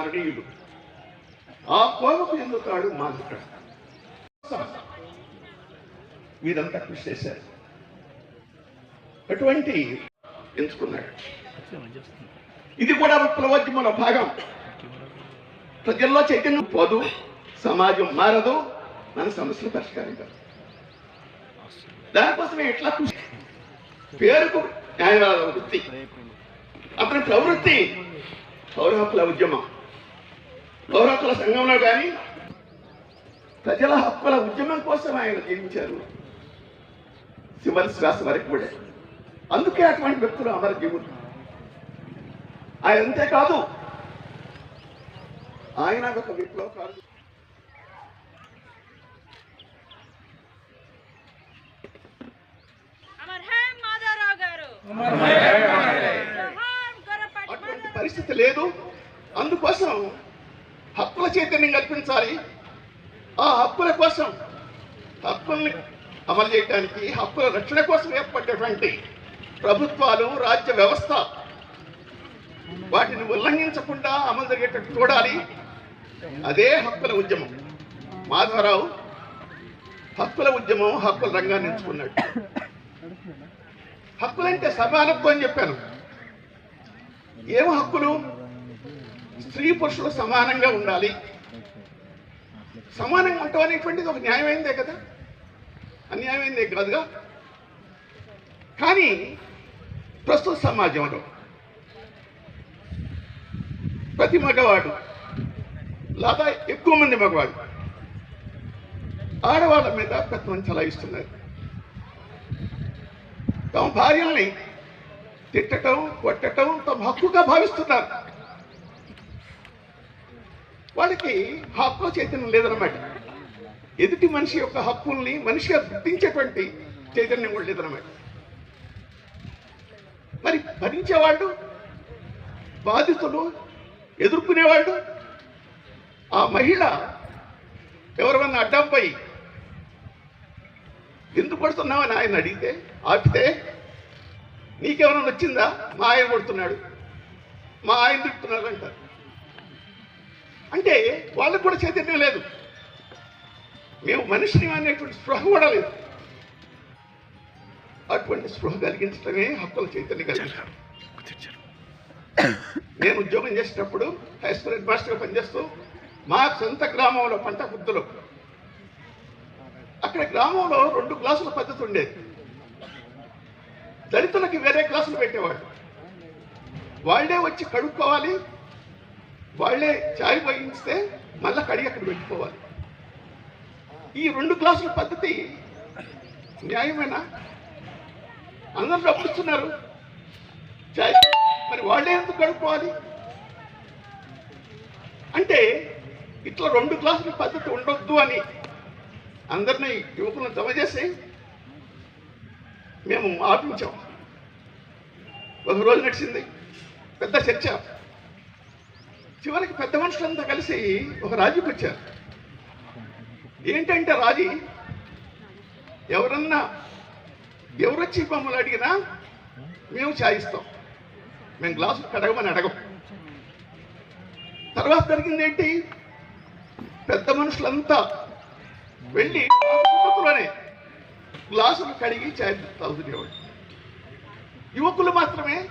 చిరస్మరణీయులు ఆ కోపం ఎందుకాడు వీరంతా కృషి చేశారు. అటువంటి ఎంచుకున్నాడు. ఇది కూడా విప్లవోద్యమంలో భాగం. ప్రజల్లో చైతన్యం పోదు సమాజం మారదు మన సమస్యలు పరిష్కారం కాదు. దానికోసమే ఎట్లా కృషి? పేరుకు న్యాయవాద వృత్తి. అతని ప్రవృత్తి పౌర హక్కుల ఉద్యమం పౌర హక్కుల సంఘంలో కానీ ప్రజల హక్కుల ఉద్యమం కోసం ఆయన జీవించారు. చివరి శ్వాస వరకు కూడా. అందుకే అటువంటి వ్యక్తులు అమర జీవులు. ఆయన అంతేకాదు ఆయన ఒక గొర్రెపాటి అటువంటి. పరిస్థితి లేదు. అందుకోసం హక్కుల చైతన్యం కల్పించాలి. ఆ హక్కుల కోసం హక్కుల్ని అమలు చేయడానికి హక్కుల రక్షణ కోసం ఏర్పడ్డటువంటి ప్రభుత్వాలు రాజ్య వ్యవస్థ వాటిని ఉల్లంఘించకుండా అమలు జరిగేటట్టు చూడాలి. అదే హక్కుల ఉద్యమం. మాధవరావు హక్కుల ఉద్యమం హక్కుల రంగాన్ని ఎంచుకున్నాడు. హక్కులంటే సమానత్వం అని చెప్పాను. ఏం హక్కులు? స్త్రీ పురుషులు సమానంగా ఉండాలి. సమానంగా ఉండటం అనేటువంటిది ఒక న్యాయమైందే కదా? అన్యాయమైందే కాదుగా? కానీ ప్రస్తుత సమాజంలో ప్రతి మగవాడు లేదా ఎక్కువ మంది మగవాడు ఆడవాళ్ళ మీద పెత్తనం చలాయిస్తున్నారు. తమ భార్యల్ని తిట్టటం కొట్టడం తమ హక్కుగా భావిస్తున్నారు. వాళ్ళకి హక్కు చైతన్యం లేదనమాట ఎదుటి మనిషి యొక్క హక్కుల్ని మనిషిగా గుర్తించేటువంటి చైతన్యం కూడా లేదన్నమాట. మరి భరించేవాళ్ళు బాధితులు ఎదుర్కొనేవాళ్ళు ఆ మహిళ ఎవరివన్నా అడ్డంపై ఎందుకు కొడుతున్నావని ఆయన అడిగితే ఆపితే నీకేమైనా వచ్చిందా మా ఆయన కొడుతున్నాడు. మా ఆయన తిడుతున్నాడు అంటారు అంటే వాళ్ళకు కూడా చైతన్యం లేదు. మేము మనిషిని అనేటువంటి స్పృహ కూడా లేదు. అటువంటి స్పృహ కలిగించడమే హక్కుల చైతన్యం కలిగించడం. నేను ఉద్యోగం చేసేటప్పుడు హై స్కూల్ హెడ్ మాస్టర్గా పనిచేస్తూ మా సొంత గ్రామంలో పంట బుద్ధులు అక్కడ గ్రామంలో రెండు క్లాసుల పద్ధతి ఉండేది. దళితులకి వేరే క్లాసులు పెట్టేవాడు వాళ్ళే వచ్చి కడుక్కోవాలి వాళ్ళే చాయ్ పోయిస్తే మళ్ళీ కడిగి అక్కడ పెట్టుకోవాలి. ఈ రెండు క్లాసుల పద్ధతి న్యాయమేనా? అందరూ డబ్బులుస్తున్నారు చాయ్ మరి వాళ్ళే ఎందుకు కడుక్కోవాలి? అంటే ఇట్లా రెండు క్లాసుల పద్ధతి ఉండొద్దు అని అందరినీ యువకులను జమ చేసి మేము ఆపించాం. ఒక రోజు నడిచింది పెద్ద చర్చ. చివరికి పెద్ద మనుషులంతా కలిసి ఒక రాజీకి వచ్చారు. ఏంటంటే రాజీ ఎవరన్నా ఎవరొచ్చి మమ్మల్ని అడిగినా మేము చాయిస్తాం. మేము గ్లాసులు కడగమని అడగం. తర్వాత జరిగింది ఏంటి? పెద్ద మనుషులంతా వెళ్ళి కుటుంబంలోనే గ్లాసులు కడిగి చాయ్ తాగుతుండేవాడు యువకులు మాత్రమే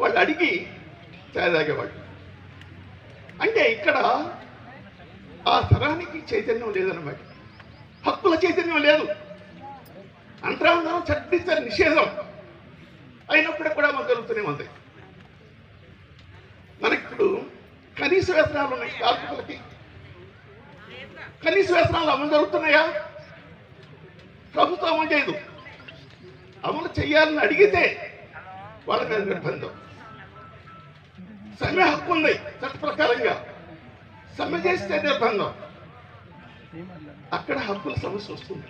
వాళ్ళు అడిగి చాయ్ తాగేవాడు అంటే ఇక్కడ ఆ తరానికి చైతన్యం లేదన్నమాట. హక్కుల చైతన్యం లేదు. అంతరాంతరం చట్టించని నిషేధం అయినప్పుడు కూడా మనం జరుగుతూనే ఉంది. మనకిప్పుడు కనీస వేతనాలు ఉన్నాయి. కార్మికులకి కనీస వేతనాలు అమలు జరుగుతున్నాయా? ప్రభుత్వం అమలు చేయదు. అమలు చేయాలని అడిగితే వాళ్ళ మీద నిర్బంధం. సమ్మె హక్కు ఉంది. చట్ట ప్రకారంగా సమ్మె చేస్తే నిర్బంధం అక్కడ హక్కుల సమస్య వస్తుంది.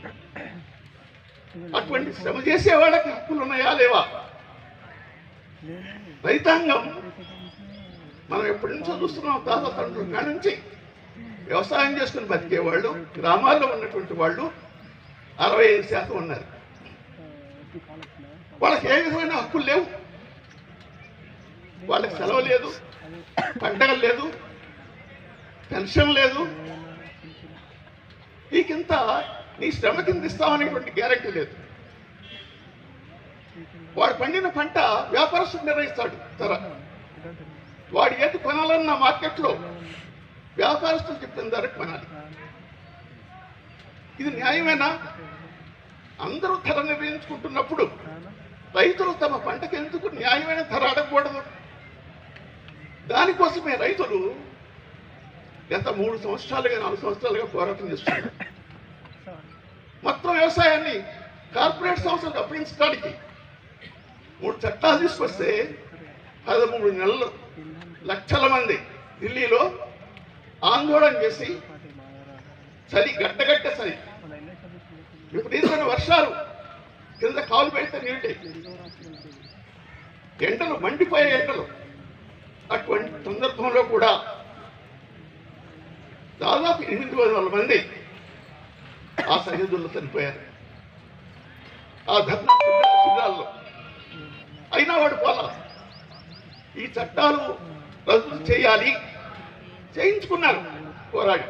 అటువంటి శ్రమ చేసే వాళ్ళకి హక్కులు ఉన్నాయా లేవా? రైతాంగం మనం ఎప్పటి నుంచో చూస్తున్నాం తాత తండ్రుల కాడ నుంచి వ్యవసాయం చేసుకుని బతికేవాళ్ళు గ్రామాల్లో ఉన్నటువంటి వాళ్ళు అరవై ఐదు శాతం ఉన్నారు. వాళ్ళకి ఏ విధమైన హక్కులు లేవు. వాళ్ళకి సెలవు లేదు పండగలు లేదు పెన్షన్ లేదు. నీకింత నీ శ్రమ కింద ఇస్తామనేటువంటి గ్యారంటీ లేదు. వాడు పండిన పంట వ్యాపారస్తుడు నిర్ణయిస్తాడు ధర. వాడు ఏది కొనాలన్న మార్కెట్లో వ్యాపారస్తులు చెప్పిన ధరకు కొనాలి. ఇది న్యాయమేనా? అందరూ ధర నిర్ణయించుకుంటున్నప్పుడు రైతులు తమ పంటకు ఎందుకు న్యాయమైన ధర అడగకూడదు? దానికోసమే రైతులు గత మూడు సంవత్సరాలుగా నాలుగు సంవత్సరాలుగా పోరాటం చేస్తున్నారు మొత్తం వ్యవసాయాన్ని కార్పొరేట్ సంస్థలకు అప్పగించడానికి మూడు చట్టాలు తీసుకొస్తే పదమూడు నెలలు లక్షల మంది ఢిల్లీలో ఆందోళన చేసి చలి గడ్డగట్ట చలి. విపరీతమైన వర్షాలు కింద కాలు పెడితే నీళ్ళే ఎండలు మండిపోయే ఎండలు. అటువంటి సందర్భంలో కూడా దాదాపు ఎనిమిది వందల మంది ఆ సరిహద్దుల్లో చనిపోయారు. ఆ ధర్నా శిబిరాల్లో. అయినా వాడు పోలా. ఈ చట్టాలు రద్దు చేయాలి. చేయించుకున్నారు పోరాడి.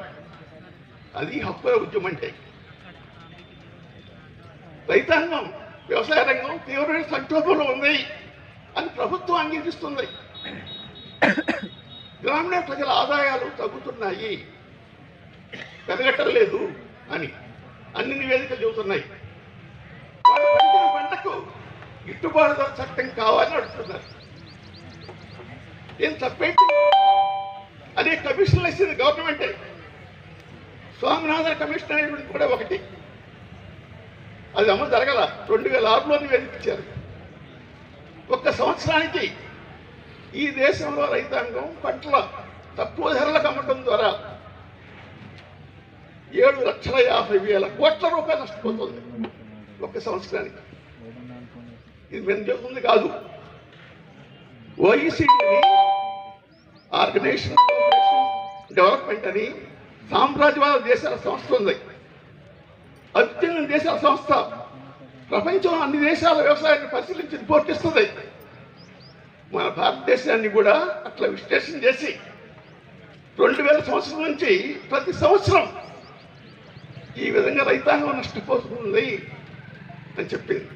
అది హక్కుల ఉద్యమం అంటే. రైతాంగం వ్యవసాయ రంగం తీవ్రమైన సంక్షోభంలో ఉంది అని ప్రభుత్వం అంగీకరిస్తుంది. గ్రామీణ ప్రజల ఆదాయాలు తగ్గుతున్నాయి. పెరగటం లేదు అని అన్ని నివేదికలు చెబుతున్నాయి. పంటకు గిట్టుబాటు ధర చట్టం కావాలని అడుగుతున్నారు. ఏం తప్పేంటి? అదే కమిషన్లు ఇచ్చింది గవర్నమెంటే. స్వామినాథన్ కమిషన్ అనేటువంటి కూడా ఒకటి. అది అమలు జరగల రెండు వేల ఆరులో నివేదించారు ఒక్క సంవత్సరానికి ఈ దేశంలో రైతాంగం పంటల తక్కువ ధరలకు అమ్మటం ద్వారా ఏడు లక్షల యాభై వేల కోట్ల రూపాయలు నష్టపోతుంది ఒక సంవత్సరానికి. ఇది మేము చెబుతుంది కాదు. ఓఈసీడీని ఆర్గనైజేషన్ డెవలప్మెంట్ అని సామ్రాజ్యవాద దేశాల సంస్థ ఉంది. అత్యున్న దేశాల సంస్థ. ప్రపంచం అన్ని దేశాల వ్యవసాయాన్ని పరిశీలించి రిపోర్ట్ ఇస్తుంది. మన భారతదేశాన్ని కూడా అట్లా విశ్లేషణ చేసి రెండు వేల సంవత్సరం నుంచి ప్రతి సంవత్సరం ఈ విధంగా రైతాంగం నష్టపోతుంది అని చెప్పింది.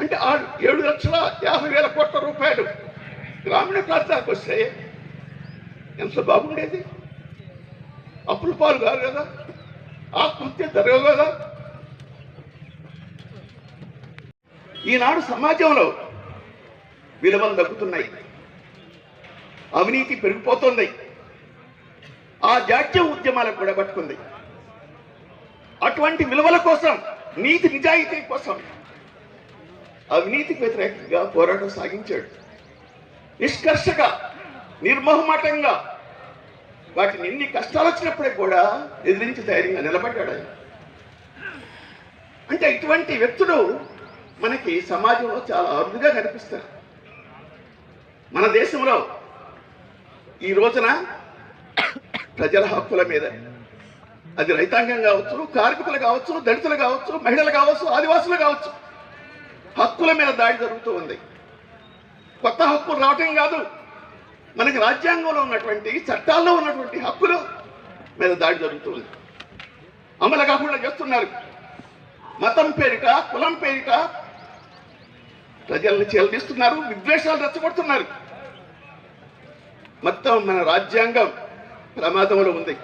అంటే ఆ ఏడు లక్షల యాభై వేల కోట్ల రూపాయలు గ్రామీణ ప్రాంతాలకు వస్తే ఎంత బాగుండేది? అప్పులు పాలు కాదు కదా? ఆత్మహత్య జరగదు కదా? ఈనాడు సమాజంలో విలువలు తగ్గుతున్నాయి అవినీతి పెరిగిపోతుంది. ఆ జాతీయ ఉద్యమాలకు కూడా పట్టుకుంది అటువంటి విలువల కోసం నీతి నిజాయితీ కోసం అవినీతికి వ్యతిరేకంగా పోరాటం సాగించాడు. నిష్కర్షగా నిర్మోహమాటంగా వాటిని ఎన్ని కష్టాలు వచ్చినప్పటికీ కూడా ఎదిరించి ధైర్యంగా నిలబడ్డాడు ఆయన. అంటే ఇటువంటి వ్యక్తులు మనకి సమాజంలో చాలా అరుదుగా కనిపిస్తారు మన దేశంలో ఈ రోజున ప్రజల హక్కుల మీద అది రైతాంగం కావచ్చు కార్మికులు కావచ్చు దళితులు కావచ్చు మహిళలు కావచ్చు ఆదివాసులు కావచ్చు హక్కుల మీద దాడి జరుగుతూ ఉంది. కొత్త హక్కులు రావటం కాదు. మనకి రాజ్యాంగంలో ఉన్నటువంటి చట్టాల్లో ఉన్నటువంటి హక్కులు మీద దాడి జరుగుతుంది అమలు కాకుండా చేస్తున్నారు. మతం పేరిట కులం పేరిట ప్రజల్ని చేలదీస్తున్నారు విద్వేషాలు రెచ్చగొడుతున్నారు. మొత్తం మన రాజ్యాంగం ప్రమాదంలో ఉంది.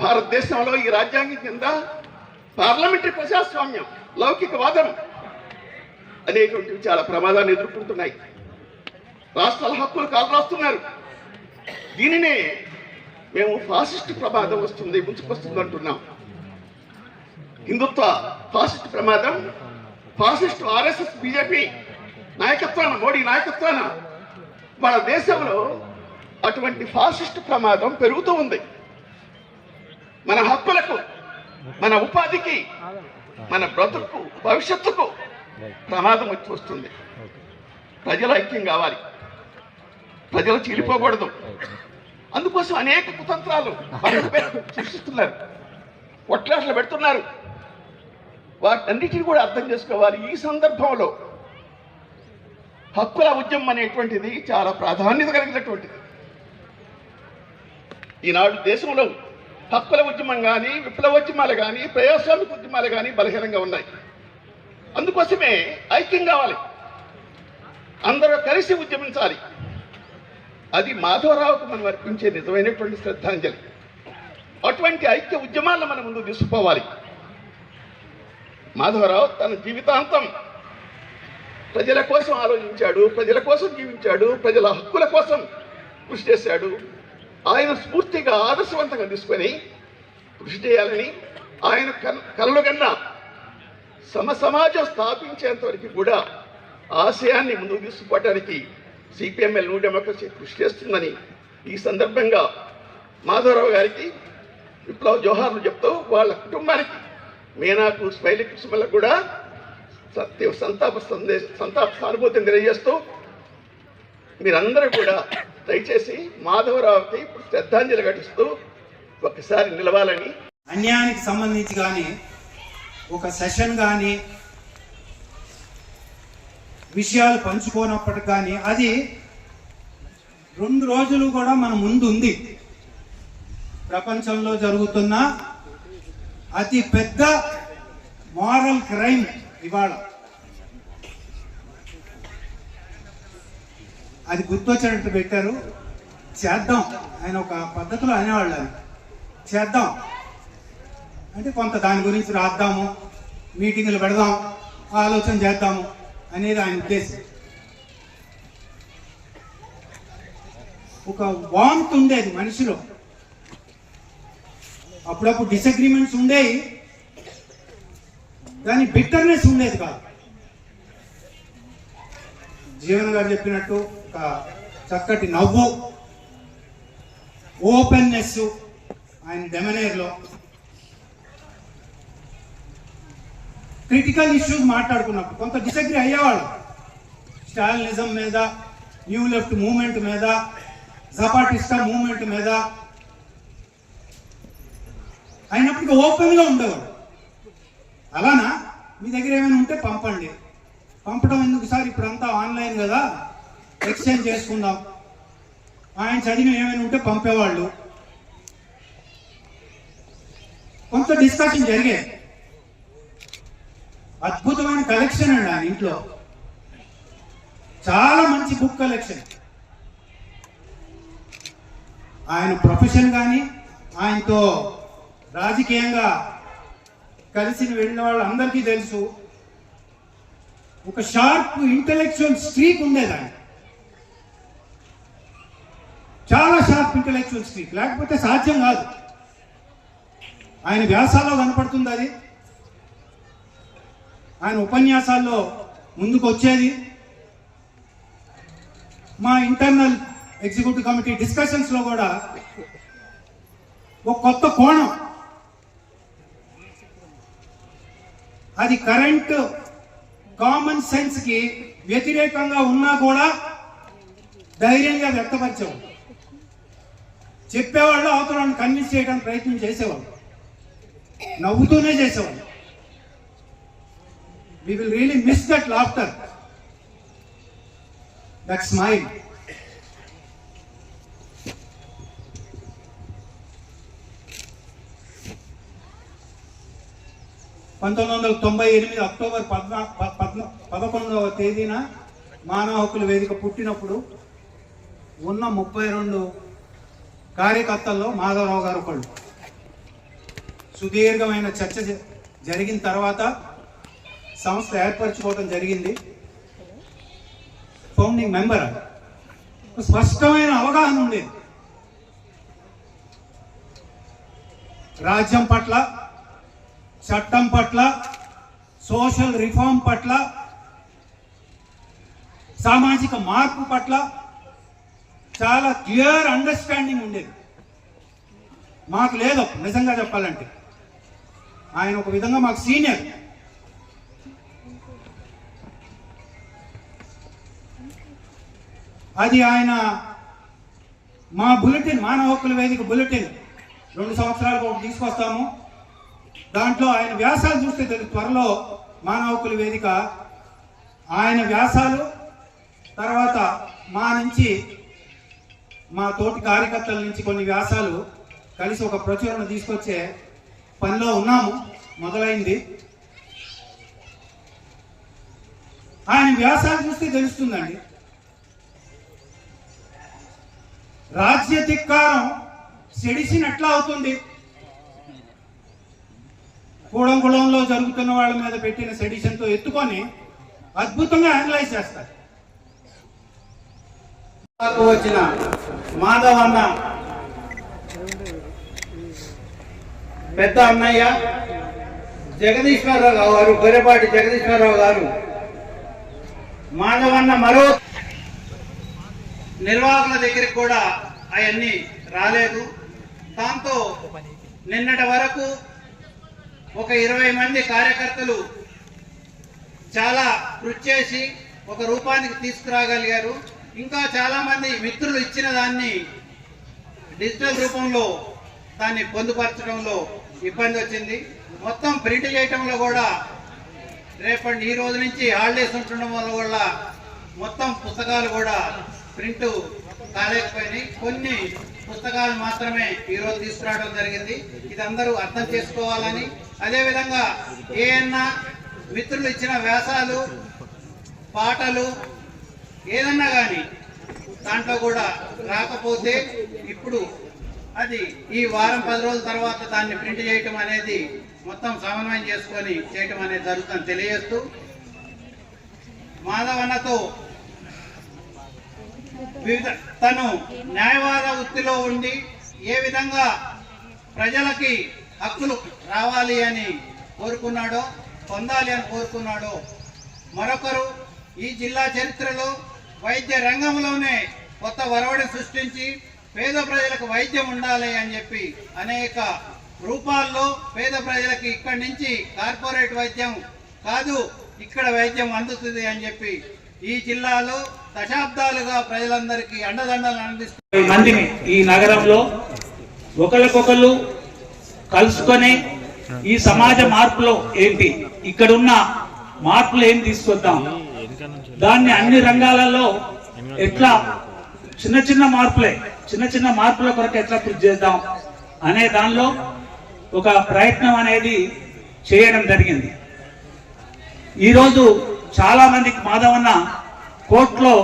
భారతదేశంలో ఈ రాజ్యాంగం కింద పార్లమెంటరీ ప్రజాస్వామ్యం లౌకికవాదం అనేటువంటివి చాలా ప్రమాదాన్ని ఎదుర్కొంటున్నాయి. రాష్ట్రాల హక్కులు కాలరాస్తున్నారు. దీనినే మేము ఫాసిస్ట్ ప్రమాదం వస్తుంది ముంచుకొస్తుంది అంటున్నాం. హిందుత్వ ఫాసిస్ట్ ప్రమాదం ఫాసిస్ట్ ఆర్ఎస్ఎస్ బీజేపీ నాయకత్వాన మోడీ నాయకత్వాన మన దేశంలో అటువంటి ఫాసిస్ట్ ప్రమాదం పెరుగుతూ ఉంది. మన హక్కులకు మన ఉపాధికి మన బ్రతుకు భవిష్యత్తుకు ప్రమాదం వచ్చి వస్తుంది. ప్రజల ఐక్యం కావాలి. ప్రజలు చీలిపోకూడదు. అందుకోసం అనేక కుతంత్రాలు పేరు సృష్టిస్తున్నారు. కొట్లాటలు పెడుతున్నారు. వాటన్నిటిని కూడా అర్థం చేసుకోవాలి. ఈ సందర్భంలో హక్కుల ఉద్యమం అనేటువంటిది చాలా ప్రాధాన్యత కలిగినటువంటిది. ఈనాడు దేశంలో హక్కుల ఉద్యమం కానీ విప్లవోద్యమాలు కానీ ప్రజాస్వామిక ఉద్యమాలు కానీ బలహీనంగా ఉన్నాయి. అందుకోసమే ఐక్యం కావాలి. అందరూ కలిసి ఉద్యమించాలి. అది మాధవరావుకు మనం అర్పించే నిజమైనటువంటి శ్రద్ధాంజలి. అటువంటి ఐక్య ఉద్యమాలను మనం ముందు తీసుకుపోవాలి. మాధవరావు తన జీవితాంతం ప్రజల కోసం ఆలోచించాడు ప్రజల కోసం జీవించాడు ప్రజల హక్కుల కోసం కృషి చేశాడు. ఆయన స్ఫూర్తిగా ఆదర్శవంతంగా తీసుకొని కృషి చేయాలని ఆయన కలలు కన్నా సమ సమాజం స్థాపించేంత వరకు కూడా ఆశయాన్ని ముందుకు తీసుకుపోవడానికి సిపిఎంఎల్ న్యూ డెమోక్రసీ కృషి చేస్తుందని ఈ సందర్భంగా మాధవరావు గారికి విప్లవ జోహార్లు చెప్తూ వాళ్ళ కుటుంబానికి మీనాకు స్మైలి కుసుమలకు కూడా సత్య సంతాప సందేశ సంతాప సానుభూతిని తెలియజేస్తూ మీరందరూ కూడా దయచేసి మాధవరావుకి ఇప్పుడు శ్రద్ధాంజలి ఘటిస్తూ ఒకసారి నిలవాలని. అన్యాయానికి సంబంధించి కానీ ఒక సెషన్ కానీ విషయాలు పంచుకోనప్పటికి కానీ అది రెండు రోజులు కూడా మన ముందు ఉంది. ప్రపంచంలో జరుగుతున్న అతి పెద్ద మారల్ క్రైమ్ ఇవాళ. అది గుర్తొచ్చినట్టు పెట్టారు. చేద్దాం. ఆయన ఒక పద్ధతిలో అనేవాళ్ళు అది చేద్దాం. అంటే కొంత దాని గురించి రాద్దాము. మీటింగులు పెడదాం. ఆలోచన చేద్దాము అనేది ఆయన ఉద్దేశం. ఒక వాంత్ ఉండేది మనిషిలో. అప్పుడప్పుడు డిసగ్రిమెంట్స్ ఉండేవి దాని బిట్టర్నెస్ ఉండేది కాదు. జీవన్ గారు చెప్పినట్టు ఒక చక్కటి నవ్వు ఓపెన్నెస్ ఆయన డెమనేర్లో. క్రిటికల్ ఇష్యూస్ మాట్లాడుకున్నప్పుడు కొంత డిసగ్రీ అయ్యేవాళ్ళు. స్టాలినిజం మీద న్యూ లెఫ్ట్ మూమెంట్ మీద జపాటిస్టా మూమెంట్ మీద. అయినప్పటికీ ఓపెన్గా ఉండేవాడు అలానా? మీ దగ్గర ఏమైనా ఉంటే పంపండి. పంపడం ఎందుకు సార్? ఇప్పుడంతా ఆన్లైన్ కదా. ఎక్స్చేంజ్ చేసుకుందాం. ఆయన చదివిన ఏమైనా ఉంటే పంపేవాళ్ళు. కొంత డిస్కషన్ జరిగేది అద్భుతమైన కలెక్షన్ అండి ఆయన ఇంట్లో. చాలా మంచి బుక్ కలెక్షన్ ఆయన ప్రొఫెషన్ కానీ ఆయనతో రాజకీయంగా కలిసి వెళ్ళిన వాళ్ళందరికీ తెలుసు. ఒక షార్ప్ ఇంటలెక్చువల్ స్ట్రీక్ ఉండేది ఇంటలెక్చువల్ స్ట్రీక్ లేకపోతే సాధ్యం కాదు. ఆయన వ్యాసాల్లో కనపడుతుంది అది. ఆయన ఉపన్యాసాల్లో ముందుకు వచ్చేది మా ఇంటర్నల్ ఎగ్జిక్యూటివ్ కమిటీ డిస్కషన్స్లో కూడా ఒక కొత్త కోణం. అది కరెంట్ కామన్ సెన్స్కి వ్యతిరేకంగా ఉన్నా కూడా ధైర్యంగా వ్యక్తపరిచేవాడు చెప్పేవాళ్ళు అవతలను కన్విన్స్ చేయడానికి ప్రయత్నం చేసేవాళ్ళు. నవ్వుతూనే చేసేవాళ్ళు. We will really miss that laughter that smile పంతొమ్మిది వందల తొంభై ఎనిమిది అక్టోబర్ పద్నా పద్న పద్నా పదకొండవ తేదీన మానవ హక్కుల వేదిక పుట్టినప్పుడు ఉన్న ముప్పై రెండు కార్యకర్తల్లో మాధవరావు గారు ఒకళ్ళు. సుదీర్ఘమైన చర్చ జరిగిన తర్వాత సంస్థ ఏర్పరచుకోవడం జరిగింది. ఫౌండింగ్ మెంబర్ స్పష్టమైన అవగాహన ఉండేది. రాజ్యం పట్ల చట్టం పట్ల సోషల్ రిఫార్మ్ పట్ల సామాజిక మార్పు పట్ల చాలా క్లియర్ అండర్స్టాండింగ్ ఉండేది. మాకు లేదు నిజంగా చెప్పాలంటే. ఆయన ఒక విధంగా మాకు సీనియర్. అది ఆయన మా బులెటిన్ మానవ హక్కుల వేదిక బులెటిన్. రెండు సంవత్సరాలకు ఒకటి తీసుకొస్తాము. దాంట్లో ఆయన వ్యాసాలు చూస్తే తెలుసు త్వరలో మానవకుల వేదిక ఆయన వ్యాసాలు తర్వాత మా నుంచి మా తోటి కార్యకర్తల నుంచి కొన్ని వ్యాసాలు కలిసి ఒక ప్రచురణ తీసుకొచ్చే పనిలో ఉన్నాము. మొదలైంది. ఆయన వ్యాసాలు చూస్తే తెలుస్తుందండి. రాజ్య ధిక్కారం సెడిసిన ఎట్లా అవుతుంది. కూడంకుళంలో జరుగుతున్న వాళ్ళ మీద పెట్టిన సెడిషన్తో ఎత్తుకొని అద్భుతంగా అనలైజ్ చేస్తారు. వచ్చిన మాధవ్ అన్న పెద్ద అన్నయ్య జగదీశ్వరరావు గారు గొర్రెపాటి జగదీశ్వరరావు గారు. మాధవన్న మరో నిర్వాహకుల దగ్గరికి కూడా అవన్నీ రాలేదు. దాంతో నిన్నటి వరకు ఒక ఇరవై మంది కార్యకర్తలు చాలా కృషి చేసి ఒక రూపానికి తీసుకురాగలిగారు. ఇంకా చాలా మంది మిత్రులు ఇచ్చిన దాన్ని డిజిటల్ రూపంలో దాన్ని పొందుపరచడంలో ఇబ్బంది వచ్చింది. మొత్తం ప్రింట్ చేయటంలో కూడా రేపటి ఈ రోజు నుంచి హాలిడేస్ ఉంటుండడం వల్ల కూడా మొత్తం పుస్తకాలు కూడా ప్రింట్ కాలేకపోయినాయి. కొన్ని పుస్తకాలు మాత్రమే ఈరోజు తీసుకురావడం జరిగింది. ఇది అందరూ అర్థం చేసుకోవాలని. అదేవిధంగా ఏదన్నా మిత్రులు ఇచ్చిన వ్యాసాలు పాటలు ఏదన్నా కానీ దాంట్లో కూడా రాకపోతే ఇప్పుడు అది ఈ వారం పది రోజుల తర్వాత దాన్ని ప్రింట్ చేయటం అనేది మొత్తం సమన్వయం చేసుకొని చేయటం అనేది జరుగుతుంది తెలియజేస్తూ మాధవన్నతో వివిధ తను న్యాయవాద వృత్తిలో ఉండి ఏ విధంగా ప్రజలకి హక్కులు రావాలి అని కోరుకున్నాడో పొందాలి అని కోరుకున్నాడో మరొకరు ఈ జిల్లా చరిత్రలో వైద్య రంగంలోనే కొత్త వరవడి సృష్టించి పేద ప్రజలకు వైద్యం ఉండాలి అని చెప్పి అనేక రూపాల్లో పేద ప్రజలకి ఇక్కడి నుంచి కార్పొరేట్ వైద్యం కాదు ఇక్కడ వైద్యం అందుతుంది అని చెప్పి ఈ జిల్లాలో దశాబ్దాలుగా ప్రజలందరికీ అండదండలు అందిస్తున్నారు మందిని ఈ నగరంలో ఒకరికొకరు కలుసుకొని ఈ సమాజ మార్పులో ఏంటి? ఇక్కడున్న మార్పులు ఏం తీసుకొద్దాం? దాన్ని అన్ని రంగాలలో ఎట్లా చిన్న చిన్న మార్పులే చిన్న చిన్న మార్పుల కొరకు ఎట్లా కృషి చేద్దాం అనే దానిలో ఒక ప్రయత్నం అనేది చేయడం జరిగింది. ఈరోజు చాలా మందికి మాధవన్న కోర్టులో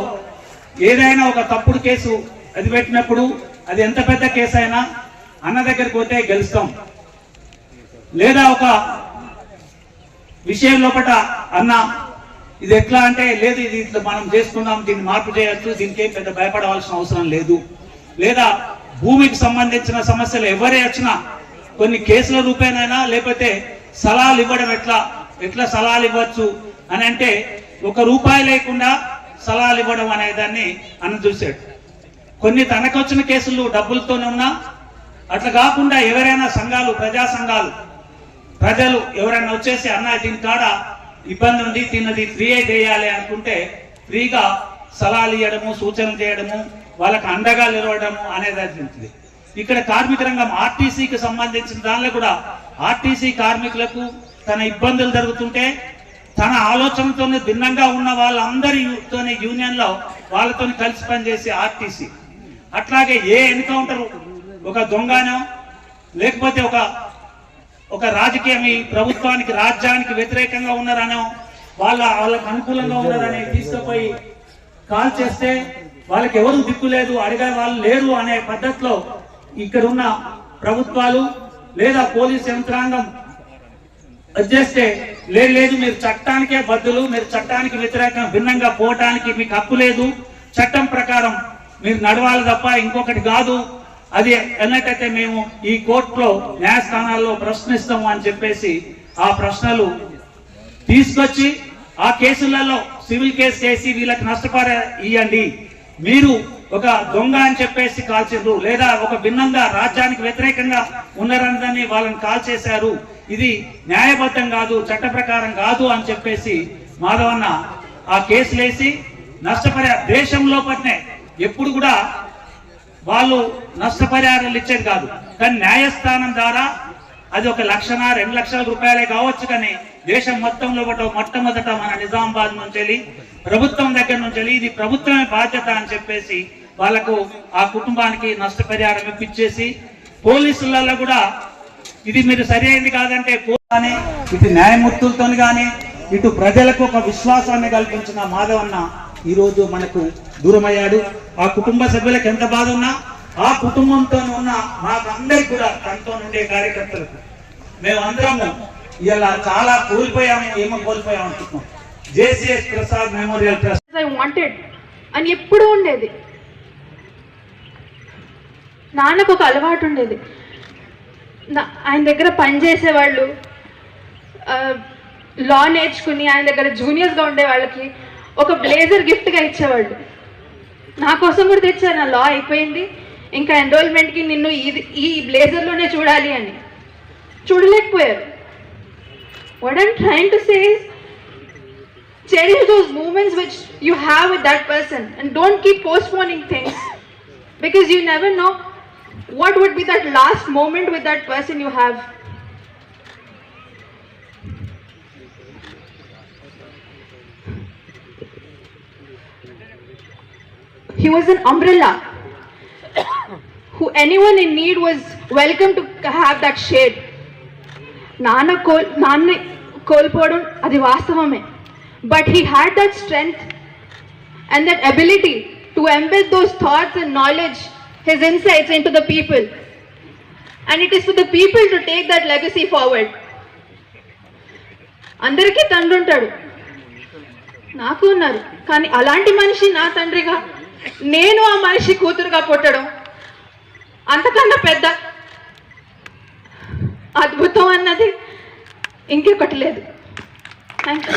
ఏదైనా ఒక తప్పుడు కేసు అది పెట్టినప్పుడు అది ఎంత పెద్ద కేసు అయినా అన్న దగ్గరికి పోతే గెలుస్తాం. లేదా ఒక విషయం లోపల అన్న ఇది ఎట్లా అంటే లేదు ఇది ఇట్లా మనం చేసుకుందాం దీన్ని మార్పు చేయొచ్చు దీనికి ఏం పెద్ద భయపడవలసిన అవసరం లేదు. లేదా భూమికి సంబంధించిన సమస్యలు ఎవరే వచ్చినా కొన్ని కేసుల రూపేనైనా లేకపోతే సలహాలు ఇవ్వడం ఎట్లా ఎట్లా సలహాలు ఇవ్వచ్చు అని అంటే ఒక రూపాయి లేకుండా సలహాలు ఇవ్వడం అనే దాన్ని అన్న చూశాడు. కొన్ని తనకు వచ్చిన కేసులు డబ్బులతోనే ఉన్నా అట్లా కాకుండా ఎవరైనా సంఘాలు ప్రజా సంఘాలు ప్రజలు ఎవరైనా వచ్చేసి అన్న దీని కాడ ఇబ్బంది ఉంది తిన్నది ఫ్రీయే చేయాలి అనుకుంటే ఫ్రీగా సలహాలు ఇవ్వడము సూచనలు చేయడము వాళ్ళకి అండగా నిలవడము అనేది ఉంటుంది ఇక్కడ కార్మిక రంగం ఆర్టీసీకి సంబంధించిన దానిలో కూడా ఆర్టీసీ కార్మికులకు తన ఇబ్బందులు జరుగుతుంటే తన ఆలోచనతో భిన్నంగా ఉన్న వాళ్ళందరితో యూనియన్లో వాళ్ళతో కలిసి పనిచేసే ఆర్టీసీ అట్లాగే ఏ ఎన్కౌంటర్ ఒక దొంగనో లేకపోతే ఒక ఒక రాజకీయం ఈ ప్రభుత్వానికి రాజ్యానికి వ్యతిరేకంగా ఉన్నారనో వాళ్ళ వాళ్ళకు అనుకూలంగా ఉన్నారని తీసుకుపోయి కాల్ చేస్తే వాళ్ళకి ఎవరు దిక్కు లేదు అడిగే వాళ్ళు లేరు అనే పద్ధతిలో ఇక్కడున్న ప్రభుత్వాలు లేదా పోలీస్ యంత్రాంగం చేస్తే లేదు లేదు మీరు చట్టానికే బద్దులు మీరు చట్టానికి వ్యతిరేకంగా భిన్నంగా పోవటానికి మీకు హక్కు లేదు. చట్టం ప్రకారం మీరు నడవాలి తప్ప ఇంకొకటి కాదు. అది అన్నట్టయితే మేము ఈ కోర్టులో న్యాయస్థానాల్లో ప్రశ్నిస్తాము అని చెప్పేసి ఆ ప్రశ్నలు తీసుకొచ్చి ఆ కేసులలో సివిల్ కేసు చేసి వీళ్ళకి నష్టపడే ఇవ్వండి మీరు ఒక దొంగ అని చెప్పేసి కాల్చిండ్రు లేదా ఒక భిన్నంగా రాజ్యానికి వ్యతిరేకంగా ఉన్నారని వాళ్ళని కాల్ చేశారు ఇది న్యాయబద్ధం కాదు చట్ట ప్రకారం కాదు అని చెప్పేసి మాధవన్న ఆ కేసులేసి నష్టపడే దేశం లోపలనే ఎప్పుడు కూడా వాళ్ళు నష్టపరిహారాలు ఇచ్చేది కాదు. కానీ న్యాయస్థానం ద్వారా అది ఒక లక్షణ రెండు లక్షల రూపాయలే కావచ్చు కానీ దేశం మొత్తంలో ఒకటి మొట్టమొదట మన నిజామాబాద్ నుంచి వెళ్ళి ప్రభుత్వం దగ్గర నుంచి వెళ్ళి ఇది ప్రభుత్వమే బాధ్యత అని చెప్పేసి వాళ్ళకు ఆ కుటుంబానికి నష్టపరిహారం ఇప్పించేసి పోలీసులలో కూడా ఇది మీరు సరి అయింది కాదంటే పో- న్యాయమూర్తులతో కానీ ఇటు ప్రజలకు ఒక విశ్వాసాన్ని కల్పించిన మాధవన్న ఈ రోజు మనకు దూరమయ్యాడు. ఆ కుటుంబ సభ్యులకు ఎంత బాధ ఉన్నా ఆ కుటుంబంతో ఉన్న మాకందరికి కూడా తనతో ఉండే కార్యకర్తలకు మేమందరము ఇలా చాలా కోల్పోయాము ఏమో కోల్పోయాము అనుకుంటున్నాం. JCS Prasad memorial trust. I wanted అని ఎప్పుడూ ఉండేది. నాన్నకు ఒక అలవాటు ఉండేది. ఆయన దగ్గర పనిచేసేవాళ్ళు లా నేర్చుకుని ఆయన దగ్గర జూనియర్స్గా ఉండే వాళ్ళకి ఒక బ్లేజర్ గిఫ్ట్గా ఇచ్చేవాళ్ళు. నా కోసం కూడా తెచ్చాను నా లా అయిపోయింది. ఇంకా ఎన్రోల్మెంట్కి నిన్ను ఇది ఈ బ్లేజర్లోనే చూడాలి అని. చూడలేకపోయారు. What I'm trying to say change those moments which you have with that person and don't keep postponing things because you never know what would be that last moment with that person you have he was an umbrella. Who anyone in need was welcome to have that shade. నాన్న కోల్ నాన్న కోల్పోవడం అది వాస్తవమే. But he had that strength and that ability to embed those thoughts and knowledge his insights into the people and it is to the people to take that legacy forward అందరికీ తండ్రి ఉంటాడు. నాకు ఉన్నారు. కానీ అలాంటి మనిషి నా తండ్రిగా నేను ఆ మనిషి కూతురుగా పుట్టడం అంతకన్నా పెద్ద అద్భుతం అన్నది ఇంకొకటి లేదు. Thank you